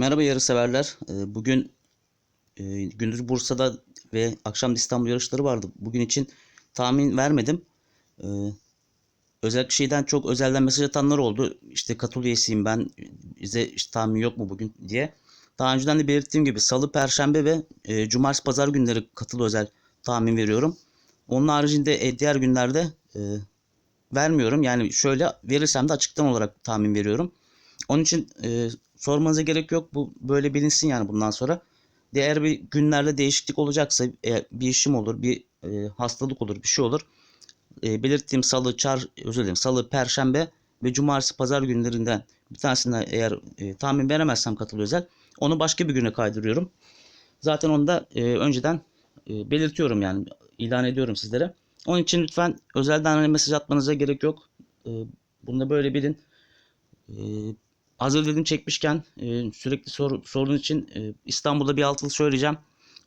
Merhaba yarış severler. Ee, Bugün e, gündüz Bursa'da ve akşam İstanbul yarışları vardı. Bugün için tahmin vermedim. Ee, Özel şeyden çok özelden mesaj atanlar oldu. İşte katıl üyesiyim ben. Bize işte tahmin yok mu bugün diye. Daha önceden de belirttiğim gibi salı, perşembe ve e, cumartesi, pazar günleri katıl özel tahmin veriyorum. Onun haricinde e, diğer günlerde e, vermiyorum. Yani şöyle verirsem de açıktan olarak tahmin veriyorum. Onun için e, sormanıza gerek yok. Bu böyle bilinsin yani bundan sonra. Diğer bir günlerde değişiklik olacaksa e, bir işim olur, bir e, hastalık olur, bir şey olur. E, belirttiğim salı, çar, özür dilerim, salı, perşembe ve cumartesi, pazar günlerinden bir tanesine eğer tahmin veremezsem katıl özel onu başka bir güne kaydırıyorum. Zaten onu da önceden belirtiyorum yani ilan ediyorum sizlere. Onun için lütfen özelden hani mesaj atmanıza gerek yok. E, bunu da böyle bilin. E, hazır dedim çekmişken e, sürekli sor, sorduğun için e, İstanbul'da bir altılı söyleyeceğim.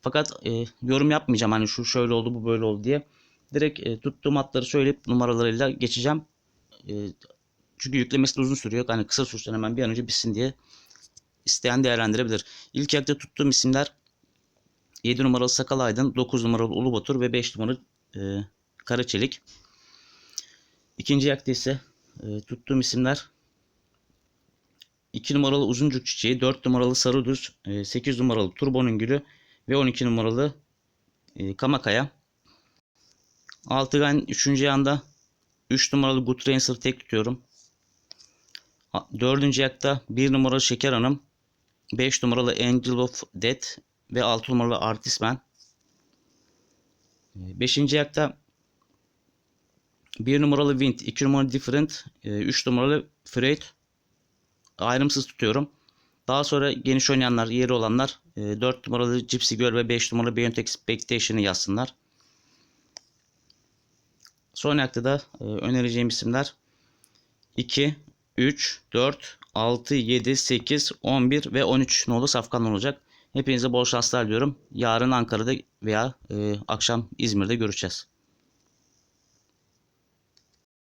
Fakat e, yorum yapmayacağım hani şu şöyle oldu bu böyle oldu diye. Direkt e, tuttuğum atları söyleyip numaralarıyla geçeceğim. E, çünkü yüklemesi de uzun sürüyor. Hani kısa sürsün hemen bir an önce bitsin diye isteyen değerlendirebilir. İlk ayakta tuttuğum isimler 7 numaralı Sakal Aydın, 9 numaralı Ulu Batur ve 5 numaralı e, Karaçelik. İkinci ayakta ise e, tuttuğum isimler 2 numaralı Uzuncuk Çiçeği, 4 numaralı Sarıdüz, e, 8 numaralı Turbonun Gülü ve 12 numaralı e, Kamakaya. Altıgen 3. yanda 3 numaralı Good Racer tek tutuyorum. 4. yakta 1 numaralı Şeker Hanım, 5 numaralı Angel of Death ve 6 numaralı Artistman. 5. yakta 1 numaralı Wind, 2 numaralı Different, 3 numaralı Freight ayrımsız tutuyorum. Daha sonra geniş oynayanlar, yeri olanlar 4 numaralı Gypsy Girl ve 5 numaralı Beyond Expectation'ı yazsınlar. Son ayakta da e, önereceğim isimler 2, 3, 4, 6, 7, 8, 11 ve 13 nolu safkanlar olacak. Hepinize bol şanslar diliyorum. Yarın Ankara'da veya e, akşam İzmir'de görüşeceğiz.